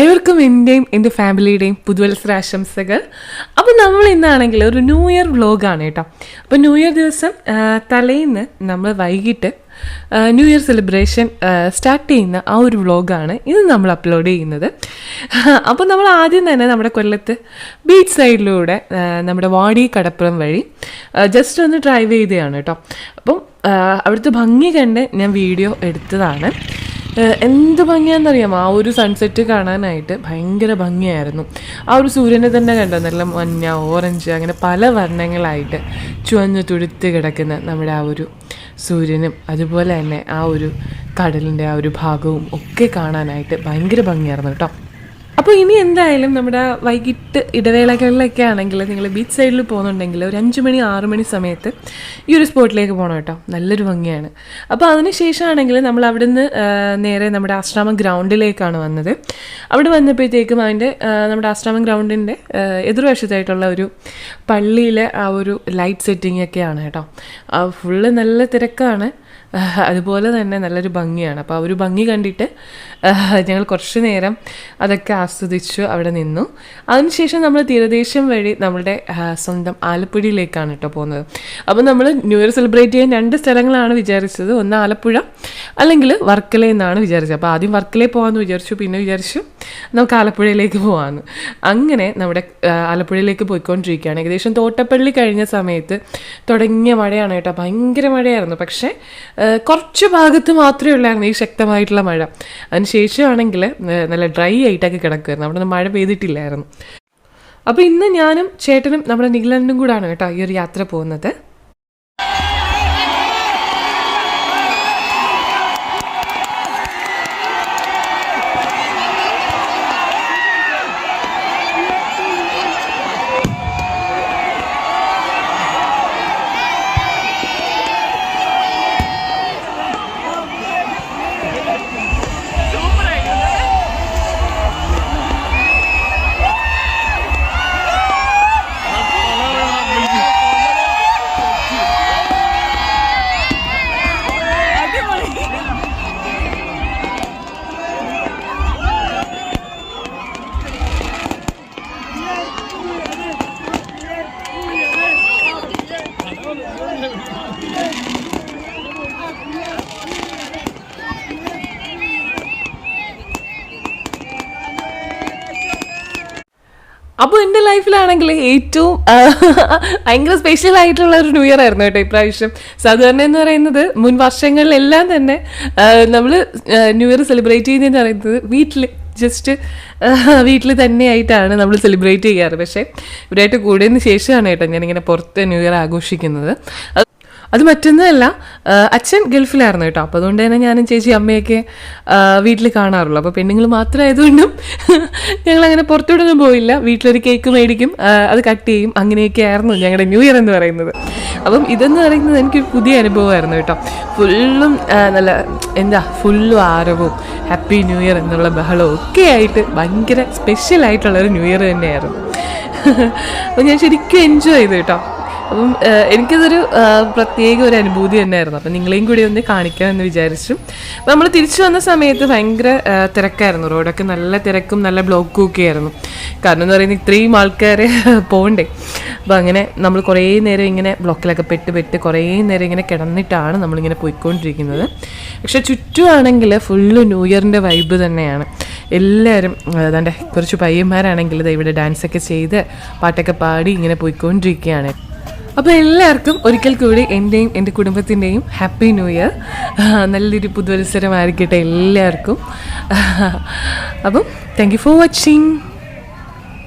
ഏവർക്കും എന്റെയും എന്റെ ഫാമിലിയുടെയും പുതുവത്സരാശംസകൾ. അപ്പോൾ നമ്മൾ ഇന്നാണെങ്കിൽ ഒരു ന്യൂ ഇയർ വ്ലോഗാണ് കേട്ടോ. അപ്പോൾ ന്യൂ ഇയർ ദിവസം തലേന്ന് നമ്മൾ വൈകിട്ട് ന്യൂ ഇയർ സെലിബ്രേഷൻ സ്റ്റാർട്ട് ചെയ്യുന്ന ആ ഒരു വ്ലോഗാണ് ഇത് നമ്മൾ അപ്ലോഡ് ചെയ്യുന്നത്. അപ്പോൾ നമ്മൾ ആദ്യം തന്നെ നമ്മുടെ കൊല്ലത്ത് ബീച്ച് സൈഡിലൂടെ നമ്മുടെ വാടി കടപ്പുറം വഴി ജസ്റ്റ് ഒന്ന് ഡ്രൈവ് ചെയ്തതാണ് കേട്ടോ. അപ്പം അവിടുത്തെ ഭംഗി കണ്ട് ഞാൻ വീഡിയോ എടുത്തതാണ്. എന്ത് ഭംഗിയാണെന്നറിയാം ആ ഒരു സൺസെറ്റ് കാണാനായിട്ട് ഭയങ്കര ഭംഗിയായിരുന്നു. ആ ഒരു സൂര്യനെ തന്നെ കണ്ടോ? നല്ല മഞ്ഞ ഓറഞ്ച് അങ്ങനെ പല വർണങ്ങളായിട്ട് ചുവന്ന് തുടുത്ത് കിടക്കുന്ന നമ്മുടെ ആ ഒരു സൂര്യനും അതുപോലെ തന്നെ ആ ഒരു കടലിന്റെ ആ ഒരു ഭാഗവും ഒക്കെ കാണാനായിട്ട് ഭയങ്കര ഭംഗിയായിരുന്നു കേട്ടോ. അപ്പോൾ ഇനി എന്തായാലും നമ്മുടെ വൈകിട്ട് ഇടവേളകളിലൊക്കെ ആണെങ്കിൽ നിങ്ങൾ ബീച്ച് സൈഡിൽ പോകുന്നുണ്ടെങ്കിൽ ഒരു അഞ്ച് മണി ആറ് മണി സമയത്ത് ഈ ഒരു സ്പോട്ടിലേക്ക് പോകണം കേട്ടോ. നല്ലൊരു ഭംഗിയാണ്. അപ്പോൾ അതിന് ശേഷമാണെങ്കിൽ നമ്മൾ അവിടുന്ന് നേരെ നമ്മുടെ ആശ്രാമം ഗ്രൗണ്ടിലേക്കാണ് വന്നത്. അവിടെ വന്നപ്പോഴത്തേക്കും അതിന്റെ നമ്മുടെ ആശ്രാമം ഗ്രൗണ്ടിന്റെ എതിർവശത്തായിട്ടുള്ള ഒരു പള്ളിയിലെ ആ ഒരു ലൈറ്റ് സെറ്റിംഗ് ഒക്കെയാണ് കേട്ടോ. ഫുള്ള് നല്ല തിരക്കാണ്. അതുപോലെ തന്നെ നല്ലൊരു ഭംഗിയാണ്. അപ്പോൾ ആ ഒരു ഭംഗി കണ്ടിട്ട് ഞങ്ങൾ കുറച്ച് നേരം അതൊക്കെ ആസ്വദിച്ചു അവിടെ നിന്നു. അതിനുശേഷം നമ്മൾ തീരദേശം വഴി നമ്മുടെ സ്വന്തം ആലപ്പുഴയിലേക്കാണ് കേട്ടോ പോകുന്നത്. അപ്പോൾ നമ്മൾ ന്യൂ ഇയർ സെലിബ്രേറ്റ് ചെയ്യാൻ രണ്ട് സ്ഥലങ്ങളാണ് വിചാരിച്ചത്. ഒന്ന് ആലപ്പുഴ അല്ലെങ്കിൽ വർക്കല എന്നാണ് വിചാരിച്ചത്. അപ്പോൾ ആദ്യം വർക്കലയിൽ പോകാമെന്ന് വിചാരിച്ചു പിന്നെ വിചാരിച്ചു നമുക്ക് ആലപ്പുഴയിലേക്ക് പോകാമെന്ന്. അങ്ങനെ നമ്മുടെ ആലപ്പുഴയിലേക്ക് പോയിക്കൊണ്ടിരിക്കുകയാണ്. ഏകദേശം തോട്ടപ്പള്ളി കഴിഞ്ഞ സമയത്ത് തുടങ്ങിയ മഴയാണ് കേട്ടോ. ഭയങ്കര മഴയായിരുന്നു. പക്ഷേ കുറച്ച് ഭാഗത്ത് മാത്രമേ ഉള്ളായിരുന്നു ഈ ശക്തമായിട്ടുള്ള മഴ. അതിന് ശേഷമാണെങ്കിൽ നല്ല ഡ്രൈ ആയിട്ടൊക്കെ കിടക്കുമായിരുന്നു അവിടെ മഴ പെയ്തിട്ടില്ലായിരുന്നു. അപ്പോൾ ഇന്ന് ഞാനും ചേട്ടനും നമ്മുടെ നിഖിലനും കൂടാണ് കേട്ടോ ഈ ഒരു യാത്ര പോകുന്നത്. അപ്പോൾ എന്റെ ലൈഫിലാണെങ്കിൽ ഏറ്റവും ഭയങ്കര സ്പെഷ്യൽ ആയിട്ടുള്ള ഒരു ന്യൂ ഇയർ ആയിരുന്നു കേട്ടോ ഇപ്രാവശ്യം. സാധാരണ എന്ന് പറയുന്നത് മുൻ വർഷങ്ങളിലെല്ലാം തന്നെ നമ്മൾ ന്യൂ ഇയർ സെലിബ്രേറ്റ് ചെയ്യുന്നതെന്ന് പറയുന്നത് വീട്ടിൽ ജസ്റ്റ് വീട്ടിൽ തന്നെയായിട്ടാണ് നമ്മൾ സെലിബ്രേറ്റ് ചെയ്യാറ്. പക്ഷേ ഇവരായിട്ട് കൂടിയതിന് ശേഷമാണ് കേട്ടോ ഞാനിങ്ങനെ പുറത്ത് ന്യൂ ഇയർ ആഘോഷിക്കുന്നത്. അത് മറ്റൊന്നുമല്ല അച്ഛൻ ഗൾഫിലായിരുന്നു കേട്ടോ. അപ്പോൾ അതുകൊണ്ട് തന്നെ ഞാനും ചേച്ചി അമ്മയൊക്കെ വീട്ടിൽ കാണാറുള്ളൂ. അപ്പോൾ പെണ്ണുങ്ങൾ മാത്രമായതുകൊണ്ടും ഞങ്ങളങ്ങനെ പുറത്തോട്ടൊന്നും പോയില്ല. വീട്ടിലൊരു കേക്ക് മേടിക്കും അത് കട്ട് ചെയ്യും. അങ്ങനെയൊക്കെ ആയിരുന്നു ഞങ്ങളുടെ ന്യൂ ഇയർ എന്ന് പറയുന്നത്. അപ്പം ഇതെന്ന് പറയുന്നത് എനിക്കൊരു പുതിയ അനുഭവമായിരുന്നു കേട്ടോ. ഫുള്ളും നല്ല എന്താ ഫുള്ളും ആരവവും ഹാപ്പി ന്യൂ ഇയർ എന്നുള്ള ബഹളവും ഒക്കെ ആയിട്ട് ഭയങ്കര സ്പെഷ്യൽ ആയിട്ടുള്ള ഒരു ന്യൂ ഇയർ തന്നെയായിരുന്നു. അപ്പം ഞാൻ ശരിക്കും എൻജോയ് ചെയ്തു കേട്ടോ. അപ്പം എനിക്കതൊരു പ്രത്യേക ഒരു അനുഭൂതി തന്നെയായിരുന്നു. അപ്പം നിങ്ങളെയും കൂടി ഒന്ന് കാണിക്കാമെന്ന് വിചാരിച്ചു. അപ്പം നമ്മൾ തിരിച്ചു വന്ന സമയത്ത് ഭയങ്കര തിരക്കായിരുന്നു. റോഡൊക്കെ നല്ല തിരക്കും നല്ല ബ്ലോക്കും ഒക്കെ ആയിരുന്നു. കാരണം എന്ന് പറയുന്നത് ഇത്രയും ആൾക്കാരെ പോകണ്ടേ അപ്പം അങ്ങനെ നമ്മൾ കുറേ നേരം ഇങ്ങനെ ബ്ലോക്കിലൊക്കെ പെട്ട് പെട്ട് കുറേ നേരം ഇങ്ങനെ കിടന്നിട്ടാണ് നമ്മളിങ്ങനെ പോയിക്കൊണ്ടിരിക്കുന്നത്. പക്ഷെ ചുറ്റുമാണെങ്കിൽ ഫുള്ള് ന്യൂ ഇയറിന്റെ വൈബ് തന്നെയാണ്. എല്ലാവരും അതാണ്ട് കുറച്ച് പയ്യന്മാരാണെങ്കിൽ ദേ ഇവിടെ ഡാൻസൊക്കെ ചെയ്ത് പാട്ടൊക്കെ പാടി ഇങ്ങനെ പോയിക്കൊണ്ടിരിക്കുകയാണ്. അപ്പോൾ എല്ലാവർക്കും ഒരിക്കൽ കൂടി എന്റെയും എന്റെ കുടുംബത്തിന്റെയും ഹാപ്പി ന്യൂ ഇയർ നല്ലൊരു പുതുവത്സരമായിരിക്കട്ടെ എല്ലാവർക്കും. അപ്പം താങ്ക് യു ഫോർ വാച്ചിങ്